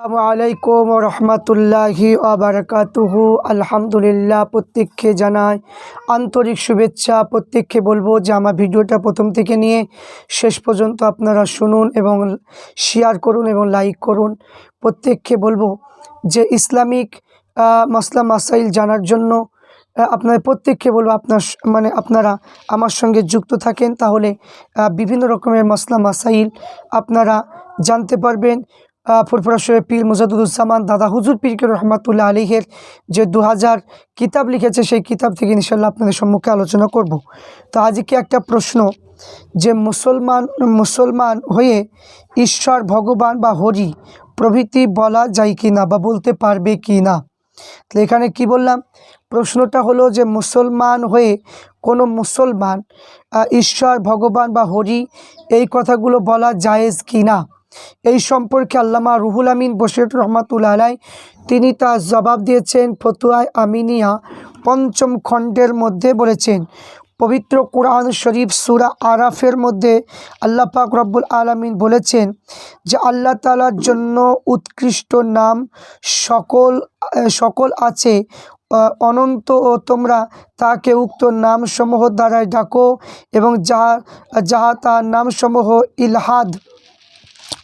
আসসালামু আলাইকুম রহমতুল্লাহি আবরকাতুহু আলহামদুলিল্লাহ প্রত্যেককে জানাই আন্তরিক শুভেচ্ছা। প্রত্যেককে বলব যে আমার ভিডিওটা প্রথম থেকে নিয়ে শেষ পর্যন্ত আপনারা শুনুন এবং শেয়ার করুন এবং লাইক করুন। প্রত্যেককে বলব যে ইসলামিক মাসলা মাসাইল জানার জন্য আহ, আপনাদের প্রত্যেককে বলব আপনার মানে আপনারা আমার সঙ্গে যুক্ত থাকেন। তাহলে বিভিন্ন রকমের মাসলা মাসাইল আপনারা জানতে পারবেন। ফুরফুরা শরীফ পীর মুজাদুজ্জামান দাদা হুজুর পীরকে রহমাতুল্লাহ আলীহের যে দু হাজার কিতাব লিখেছে, সেই কিতাব থেকে ইনশাল্লাহ আপনাদের সম্মুখে আলোচনা করব। তো আজকে একটা প্রশ্ন, যে মুসলমান মুসলমান হয়ে ঈশ্বর, ভগবান বা হরি প্রভৃতি বলা যায় কি না বা বলতে পারবে কি না তো এখানে কি বললাম? প্রশ্নটা হলো যে মুসলমান হয়ে কোনো মুসলমান ঈশ্বর, ভগবান বা হরি এই কথাগুলো বলা জায়েজ কি না এই সম্পর্কে আল্লামা রুহুল আমিন বশির রহমাতুল্লাহ আলাই তিনি তার জবাব দিয়েছেন, ফতুয়ায় আমিনিয়া পঞ্চম খণ্ডের মধ্যে বলেছেন, পবিত্র কোরআন শরীফ সুরা আরাফের মধ্যে আল্লাহ পাক রব্বুল আলমিন বলেছেন যে আল্লাহ তালার জন্য উৎকৃষ্ট নাম সকল সকল আছে অনন্ত ও তোমরা তাকে উক্ত নামসমূহ দ্বারাই ডাকো এবং যাহা যাহা তার নামসমূহ ইলহাদ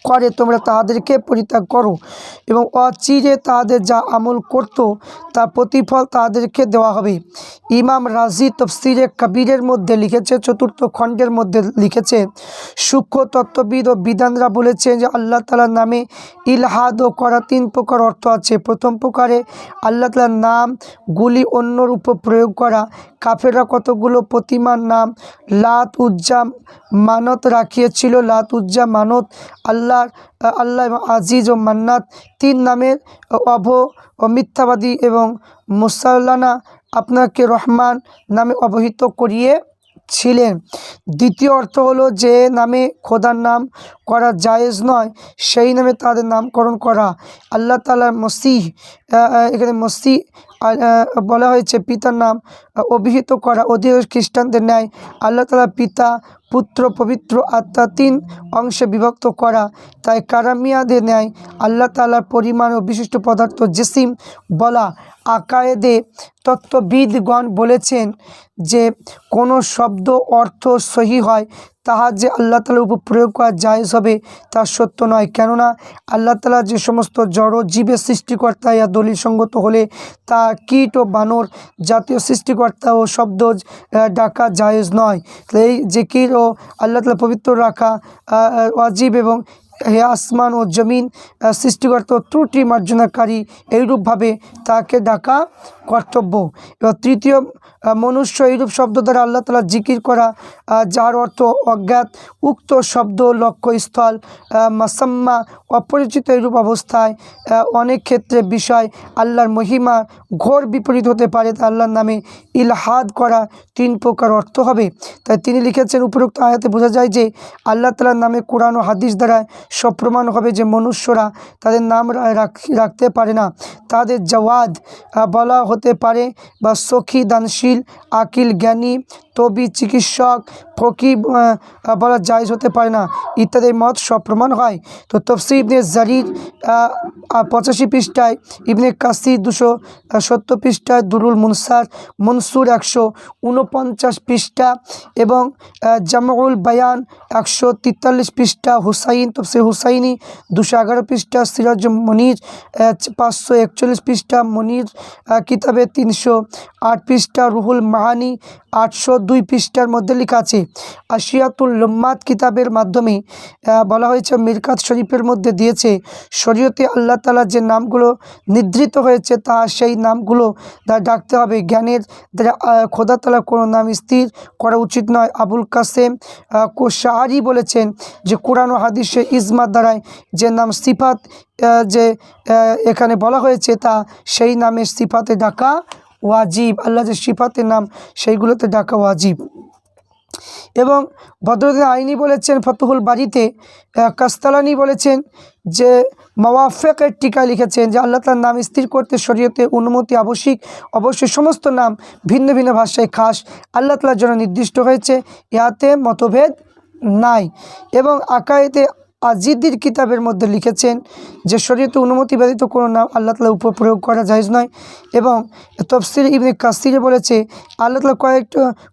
করে তোমরা তাহাদেরকে পরিত্যাগ করো এবং অচিরে তাহাদের যা আমল করত তা প্রতিফল তাহাদেরকে দেওয়া হবে। ইমাম রাজি তফসিরে কবিরের মধ্যে লিখেছে, চতুর্থ খণ্ডের মধ্যে লিখেছে, সূক্ষ্ম তত্ত্ববিদ ও বিধানরা বলেছেন যে আল্লাহ তালার নামে ইলহাদ ও করা তিন প্রকার অর্থ আছে। প্রথম প্রকারে আল্লাহ তালার নামগুলি অন্যর উপর প্রয়োগ করা কাফেররা কতগুলো প্রতিমার নাম লাত, উজ্জা, মানত রাখিয়েছিল। লাত, উজ্জা, মানত, আল্লাহর, আল্লাহ এবং আজিজ ও মান্নাত। তিন নামের অভ ও মিথ্যাবাদী এবং মুসাল্লানা আপনাকে রহমান নামে অবহিত করিয়ে ছিলেন দ্বিতীয় অর্থ হলো যে, নামে খোদার নাম করা জায়েজ নয়, সেই নামে তাদের নামকরণ করা। আল্লাহ তালার মসিহ এখানে মসিহ বলা হয়েছে পিতার নাম অভিহিত করা। অধিক খ্রিস্টানদের ন্যায় আল্লাহ তালা পিতা, পুত্র, পবিত্র আত্মা তিন অংশে বিভক্ত করা। তাই কারামিয়াদের ন্যায় আল্লাহ তালার পরিমাণ ও বিশিষ্ট পদার্থ জেসিম বলা আকায়েদে তত্ত্ববিদগণ বলেছেন যে কোনো শব্দ অর্থ সহি হয় তাহা যে আল্লাহ তালার উপর প্রয়োগ করা জায়েজ হবে, তা সত্য নয়। কেননা আল্লাহ তালা যে সমস্ত জড় জীবের সৃষ্টিকর্তা ইয়া দলিল সঙ্গত হলে তা কীট ও বানর জাতীয় সৃষ্টিকর্তা ও শব্দ ডাকা জায়েজ নয়। এই জিকির ও আল্লাহ তালা পবিত্র রাখা অজীব এবং হে আসমান ও জমিন সৃষ্টিকর্তা ত্রুটি মার্জনাকারী এইরূপভাবে তাকে ডাকা কর্তব্য। এবার তৃতীয় মনুষ্য এইরূপ শব্দ দ্বারা আল্লাহ তালা জিকির করা যার অর্থ অজ্ঞাত, উক্ত শব্দ লক্ষ্যস্থল মাসাম্মা, অপরিচিত এইরূপ অবস্থায় অনেক ক্ষেত্রে বিষয় আল্লাহর মহিমা ঘোর বিপরীত হতে পারে তা আল্লাহর নামে ইলহাদ করা তিন প্রকার অর্থ হবে। তাই তিনি লিখেছেন, উপরোক্ত আয়াতে বোঝা যায় যে আল্লাহ তালার নামে কোরআন ও হাদিস দ্বারা সব প্রমাণ হবে যে মনুষ্যরা তাদের নাম রাখতে পারে না। তাদের জওয়াদ বলা হতে পারে বা সখী দানশীল आकिल ज्ञानी তবি চিকিৎসক আহ, বলা জায়জ হতে পারে না। ইত্যাদি মত সব প্রমাণ হয়। তো তফসি ইবনে জারির পঁচাশি পৃষ্ঠায় ইবনে কাসি দুশো সত্তর পৃষ্ঠায় দুরুল মুনসার মনসুর একশো উনপঞ্চাশ পৃষ্ঠা এবং জামাউল বায়ান একশো তেতাল্লিশ পৃষ্ঠা হুসাইন তফসির হুসাইনি দুশো এগারো পৃষ্ঠা সিরাজ মনির পাঁচশো একচল্লিশ পৃষ্ঠা মনির কিতাবে তিনশো আট পৃষ্ঠা রুহুল মাহানি আটশো দুই পৃষ্ঠার মধ্যে লেখা আছে, আশিয়াতুল লম্মাত কিতাবের মাধ্যমে বলা হয়েছে, মিরকাত শরীফের মধ্যে দিয়েছে, শরীয়তে আল্লাহ তালা যে নামগুলো নিদ্রিত হয়েছে, তা সেই নামগুলো ডাকতে হবে। জ্ঞানের খোদা তালা কোনো নাম স্থির করা উচিত নয়। আবুল কাসেম কোশাহারি বলেছেন যে, কোরআন ও হাদিসে ইজমার দ্বারায় যে নাম সিফাত যে এখানে বলা হয়েছে, তা সেই নামের সিফাতে ডাকা ওয়াজিব, আল্লাহ যে সিফাতের নাম, সেইগুলোতে ডাকা ওয়াজিব। এবং বদরুদ্দিন আইনি বলেছেন, ফতুহুল বাড়িতে কাস্তালানি বলেছেন যে, মাওয়াফেকের টিকা লিখেছেন যে, আল্লাহ তার নাম স্থির করতে শরীয়তে অনুমতি আবশ্যিক। অবশ্যই সমস্ত নাম ভিন্ন ভিন্ন ভাষায় খাস। আল্লাহ তালার জন্য নির্দিষ্ট হয়েছে। ইহাতে মতভেদ নাই। এবং আকায়েতে আজিদির কিতাবের মধ্যে লিখেছেন যে শরীয়তে অনুমতি ব্যতীত কোনো নাম আল্লাহ তালার উপর প্রয়োগ করা জায়জ নয় এবং তফসির ইবনে কাসিরে বলেছে, আল্লাহ তালা কয়েক,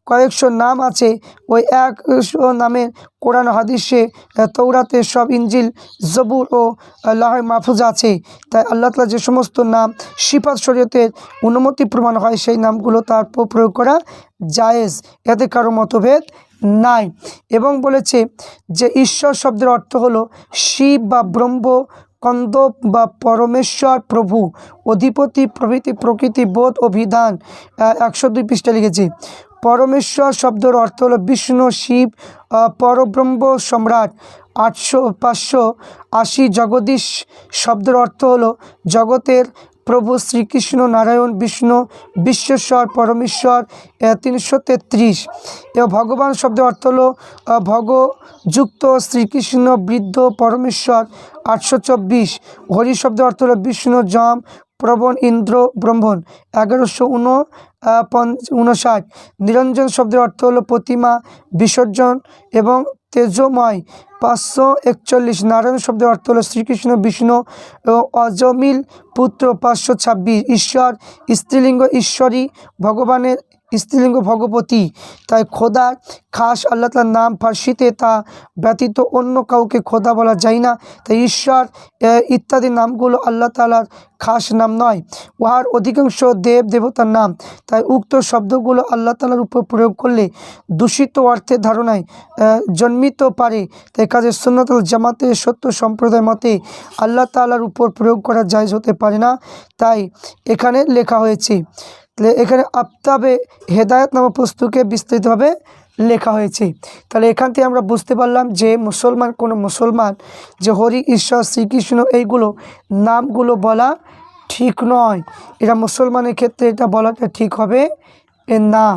কয়েকশো নাম আছে, ওই একশো নামের কোরআন হাদিসে তৌরাতে সব ইঞ্জিল জবুর ও লাহ মাহফুজ আছে। তাই আল্লাহ তালা যে সমস্ত নাম সিফাত শরীয়তের অনুমতি প্রমাণ হয়, সেই নামগুলো তার প্রয়োগ করা জায়েজ। এতে কারও মতভেদ নাই। এবং বলেছে যে ঈশ্বর শব্দের অর্থ হলো শিব বা ব্রহ্ম কন্দ বা পরমেশ্বর, প্রভু, অধিপতি, প্রভৃতি, প্রকৃতি, বোধ ও বিধান একশো দুই পৃষ্ঠা লিখেছে, পরমেশ্বর শব্দের অর্থ হলো বিষ্ণু, শিব পরব্রহ্ম সম্রাট। আটশো, পাঁচশো আশি জগদীশ শব্দের অর্থ হলো জগতের প্রভু শ্রীকৃষ্ণ নারায়ণ, বিষ্ণু, বিশ্বেশ্বর, পরমেশ্বর তিনশো তেত্রিশ। এবং ভগবান শব্দের অর্থ হলো ভগযুক্ত শ্রীকৃষ্ণ, বৃদ্ধ, পরমেশ্বর, আটশো চব্বিশ। হরি শব্দের অর্থ হলো বিষ্ণু যম প্রবণ, ইন্দ্র, ব্রহ্মণ, এগারোশো উন উনষাট। নিরঞ্জন শব্দের অর্থ হলো প্রতিমা, বিসর্জন এবং তেজময়। পাঁচশো একচল্লিশ, নারায়ণ শব্দের অর্থ হলো শ্রীকৃষ্ণ, বিষ্ণু ও অজমিল পুত্র পাঁচশো ছাব্বিশ। ঈশ্বর, স্ত্রীলিঙ্গ, ঈশ্বরী, ভগবানের স্ত্রীলিঙ্গ, ভগবতী। তাই খোদা খাস আল্লাহ তালার নাম ফার্সিতে তা ব্যতীত অন্য কাউকে খোদা বলা যায় না। তাই ঈশ্বর ইত্যাদি নামগুলো আল্লাহ তালার খাস নাম নয়, উহার অধিকাংশ দেব দেবতার নাম। তাই উক্ত শব্দগুলো আল্লাহ তালার উপর প্রয়োগ করলে দূষিত অর্থের ধারণায় জন্মিত পারে। তাই কাজে সুন্নতুল জামাতে সত্য সম্প্রদায় মতে আল্লাহ তালার উপর প্রয়োগ করা জায়জ হতে পারে না। তাই এখানে লেখা হয়েছে এখানে আফতাবে হেদায়ত নামক পুস্তকে বিস্তৃতভাবে লেখা হয়েছে। তাহলে এখান থেকে আমরা বুঝতে পারলাম যে মুসলমান, কোনো মুসলমান যে হরি, ঈশ্বর, শ্রীকৃষ্ণ, এইগুলো নামগুলো বলা ঠিক নয়। এটা মুসলমানের ক্ষেত্রে এটা বলাটা ঠিক হবে না।